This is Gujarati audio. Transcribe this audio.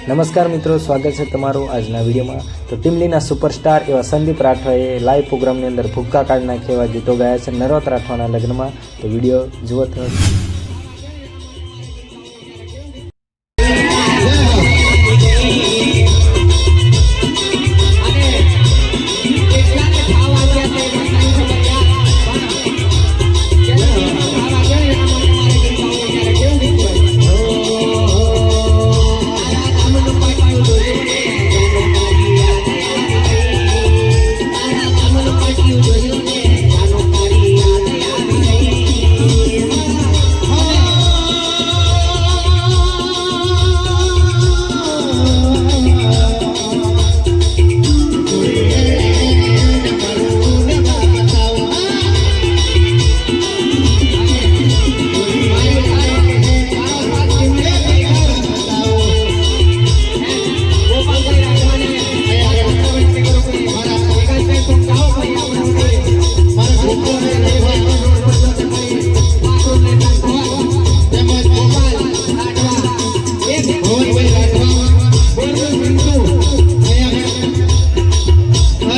નમસ્કાર મિત્રો, સ્વાગત છે તમારું આજના વિડીયોમાં. તો ટીમલીના સુપરસ્ટાર એવા સંદીપ રાઠવાએ લાઈવ પ્રોગ્રામની અંદર ભૂક્કા કાઢ નાખ્યા એવા ગીતો ગાયા છે નરોત રાઠવાના લગ્નમાં. તો વીડિયો જુઓ તો